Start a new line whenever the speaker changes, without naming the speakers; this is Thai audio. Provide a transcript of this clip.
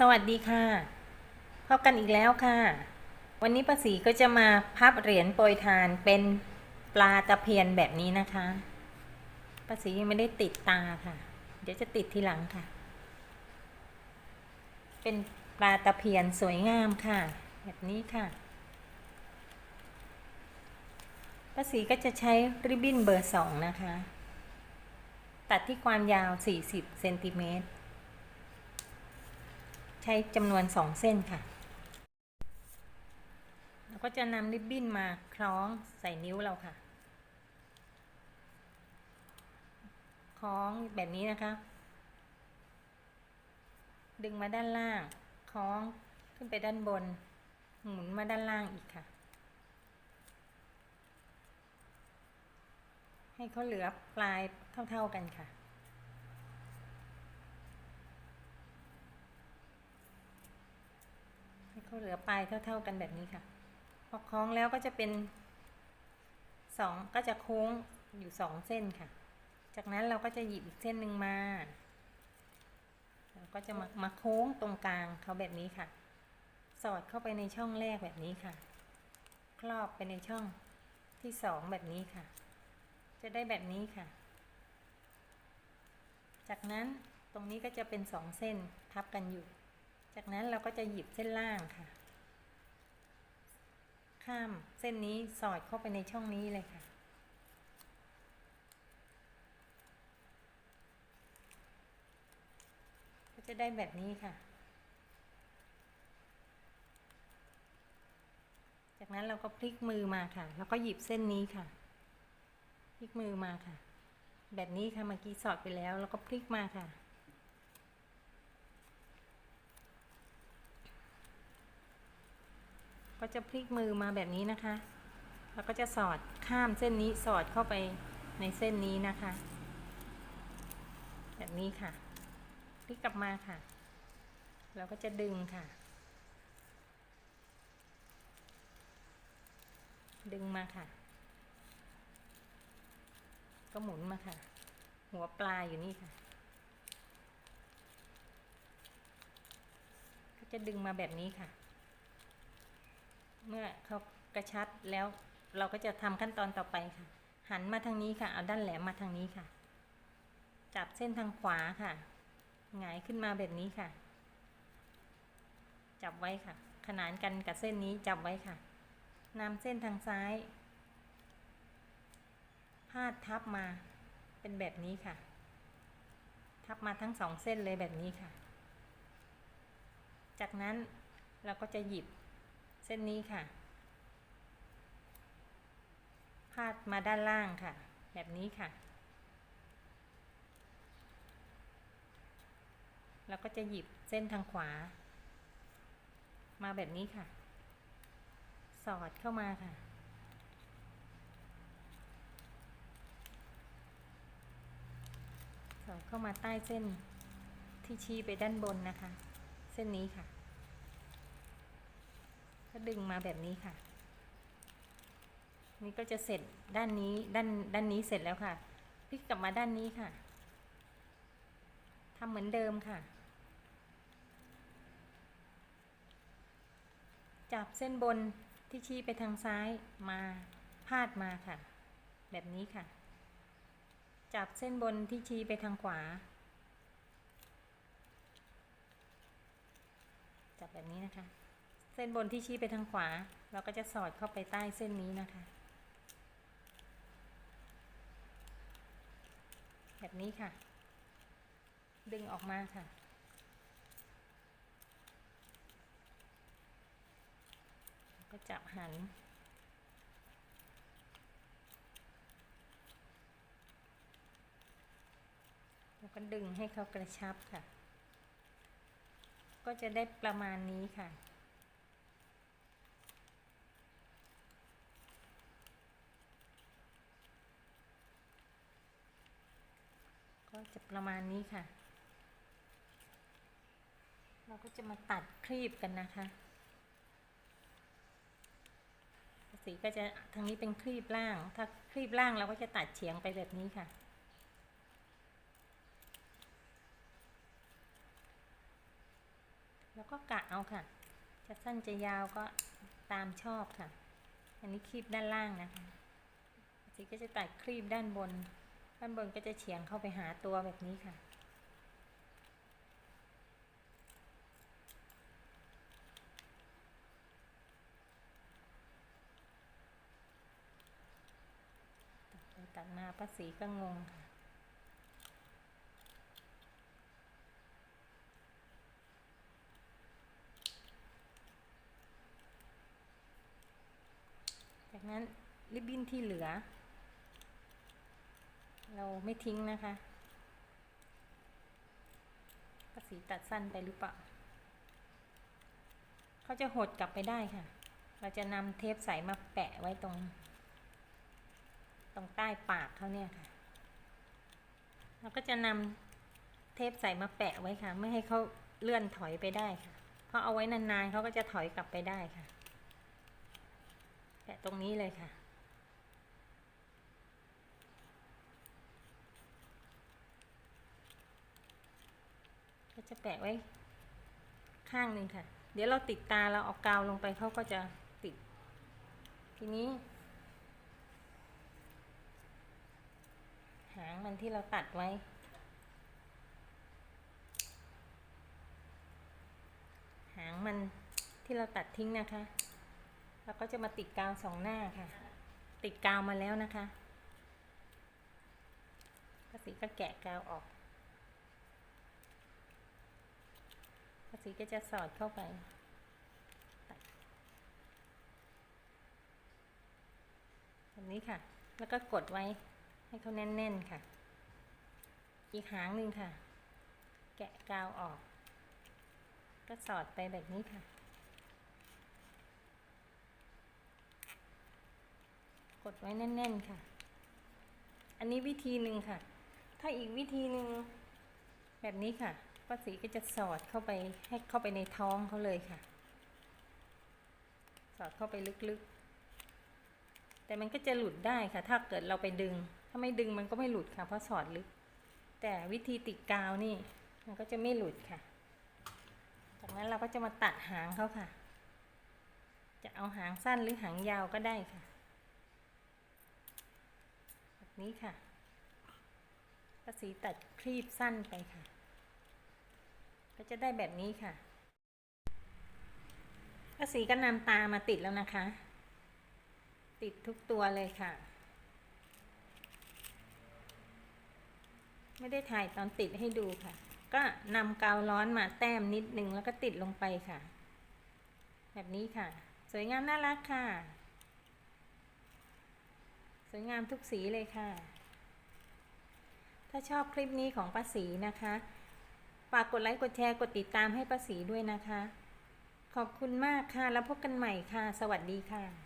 สวัสดีค่ะ พบกันอีกแล้วค่ะ วันนี้ป้าศรีก็จะมาพับเหรียญโปรยทานเป็นปลาตะเพียนแบบนี้นะคะป้าศรียังไม่ได้ติดตาค่ะ เดี๋ยวจะติดทีหลังค่ะ เป็นปลาตะเพียนสวยงามค่ะ แบบนี้ค่ะป้าศรีก็จะใช้ริบบิ้นเบอร์สองนะคะ ตัดที่ความยาว 40เซนติเมตร ใช้จำนวนสองเส้นค่ะแล้วก็จะนำริบบิ้นมาคล้องใส่นิ้วเราค่ะ คล้องแบบนี้นะคะ ดึงมาด้านล่าง คล้องขึ้นไปด้านบน หมุนมาด้านล่างอีกค่ะ ให้เขาเหลือปลายเท่าๆกันค่ะ ให้เขาเหลือปลายเท่า ๆกันแบบนี้ค่ะ พอคล้องแล้วก็จะเป็นสองก็จะโค้งอยู่สองเส้นค่ะ จากนั้นเราก็จะหยิบอีกเส้นหนึ่งมาเราก็จะมามาโค้งตรงกลางเขาแบบนี้ค่ะ สอดเข้าไปในช่องแรกแบบนี้ค่ะ ครอบไปในช่องที่สองแบบนี้ค่ะ จะได้แบบนี้ค่ะ จากนั้นตรงนี้ก็จะเป็นสองเส้นทับกันอยู่ จากนั้นเราก็จะหยิบเส้นล่างค่ะ ข้ามเส้นนี้สอดเข้าไปในช่องนี้เลยค่ะ ก็จะได้แบบนี้ค่ะ จากนั้นเราก็พลิกมือมาค่ะ แล้วก็หยิบเส้นนี้ค่ะ พลิกมือมาค่ะ แบบนี้ค่ะเมื่อกี้สอดไปแล้ว แล้วก็พลิกมาค่ะ ก็จะพลิกมือมาแบบนี้นะคะ แล้วก็จะสอดข้ามเส้นนี้สอดเข้าไปในเส้นนี้นะคะ แบบนี้ค่ะ พลิกกลับมาค่ะเราก็จะดึงค่ะ ดึงมาค่ะ ก็หมุนมาค่ะ หัวปลาอยู่นี่ค่ะก็จะดึงมาแบบนี้ค่ะ เมื่อเขากระชับแล้วเราก็จะทำขั้นตอนต่อไปค่ะ หันมาทางนี้ค่ะ เอาด้านแหลมมาทางนี้ค่ะ จับเส้นทางขวาค่ะหงายขึ้นมาแบบนี้ค่ะ จับไว้ค่ะ ขนานกันกับเส้นนี้จับไว้ค่ะนำเส้นทางซ้าย พาดทับมาเป็นแบบนี้ค่ะ ทับมาทั้งสองเส้นเลยแบบนี้ค่ะ จากนั้นเราก็จะหยิบ เส้นนี้ค่ะ พาดมาด้านล่างค่ะ แบบนี้ค่ะ เราก็จะหยิบเส้นทางขวา มาแบบนี้ค่ะ สอดเข้ามาค่ะสอดเข้ามาใต้เส้นที่ชี้ไปด้านบนนะคะ เส้นนี้ค่ะ ก็ดึงมาแบบนี้ค่ะ นี่ก็จะเสร็จด้านนี้ด้านด้านนี้เสร็จแล้วค่ะ พลิกกลับมาด้านนี้ค่ะทำเหมือนเดิมค่ะ จับเส้นบนที่ชี้ไปทางซ้ายมาพาดมาค่ะ แบบนี้ค่ะ จับเส้นบนที่ชี้ไปทางขวา จับแบบนี้นะคะ เส้นบนที่ชี้ไปทางขวา เราก็จะสอดเข้าไปใต้เส้นนี้นะคะ แบบนี้ค่ะ ดึงออกมาค่ะ ก็จับหัน แล้วก็ดึงให้เขากระชับค่ะ ก็จะได้ประมาณนี้ค่ะ จะประมาณนี้ค่ะ เราก็จะมาตัดครีบกันนะคะสีก็จะทางนี้เป็นครีบล่าง ถ้าครีบล่างเราก็จะตัดเฉียงไปแบบนี้ค่ะ แล้วก็กะเอาค่ะ จะสั้นจะยาวก็ตามชอบค่ะ อันนี้ครีบด้านล่างนะคะสีก็จะตัดครีบด้านบน ด้านบนก็จะเฉียงเข้าไปหาตัวแบบนี้ค่ะ ตัดมาป้าสีก็งงค่ะจากนั้นริบบิ้นที่เหลือ เราไม่ทิ้งนะคะป้าสีตัดสั้นไปหรือเปล่าเขาจะหดกลับไปได้ค่ะ เราจะนำเทปใสมาแปะไว้ตรง ตรงใต้ปากเขาเนี่ยค่ะ เราก็จะนำเทปใสมาแปะไว้ค่ะ ไม่ให้เขาเลื่อนถอยไปได้ค่ะ เพราะเอาไว้นานๆเขาก็จะถอยกลับไปได้ค่ะ แปะตรงนี้เลยค่ะ จะแปะไว้ข้างหนึ่งค่ะ เดี๋ยวเราติดตาเราเอากาวลงไปเขาก็จะติด ทีนี้ หางมันที่เราตัดไว้ หางมันที่เราตัดทิ้งนะคะแล้วก็จะมาติดกาวสองหน้าค่ะ ติดกาวมาแล้วนะคะภาษีก็แกะกาวออกาษีก็จะสอดเข้าไปตแบบนี้ค่ะ แล้วก็กดไว้ให้เขาแน่นๆค่ะ อีกหางหนึ่งค่ะ แกะกาวออก ก็สอดไปแบบนี้ค่ะ กดไว้แน่นๆค่ะ อันนี้วิธีหนึ่งค่ะ ถ้าอีกวิธีหนึ่งแบบนี้ค่ะ ป้าสีก็จะสอดเข้าไปให้เข้าไปในท้องเขาเลยค่ะ สอดเข้าไปลึกๆ แต่มันก็จะหลุดได้ค่ะ ถ้าเกิดเราไปดึง ถ้าไม่ดึงมันก็ไม่หลุดค่ะ เพราะสอดลึก แต่วิธีติดกาวนี่ มันก็จะไม่หลุดค่ะ จากนั้นเราก็จะมาตัดหางเขาค่ะ จะเอาหางสั้นหรือหางยาวก็ได้ค่ะแบบนี้ค่ะป้าสีตัดครีบสั้นไปค่ะ ก็จะได้แบบนี้ค่ะป้าสีก็นำตามาติดแล้วนะคะ ติดทุกตัวเลยค่ะ ไม่ได้ถ่ายตอนติดให้ดูค่ะ ก็นำกาวร้อนมาแต้มนิดนึงแล้วก็ติดลงไปค่ะ แบบนี้ค่ะ สวยงามน่ารักค่ะ สวยงามทุกสีเลยค่ะ ถ้าชอบคลิปนี้ของป้าสีนะคะ ฝากกดไลค์ กดแชร์ กดติดตามให้ป้าสีด้วยนะคะ ขอบคุณมากค่ะ แล้วพบกันใหม่ค่ะ สวัสดีค่ะ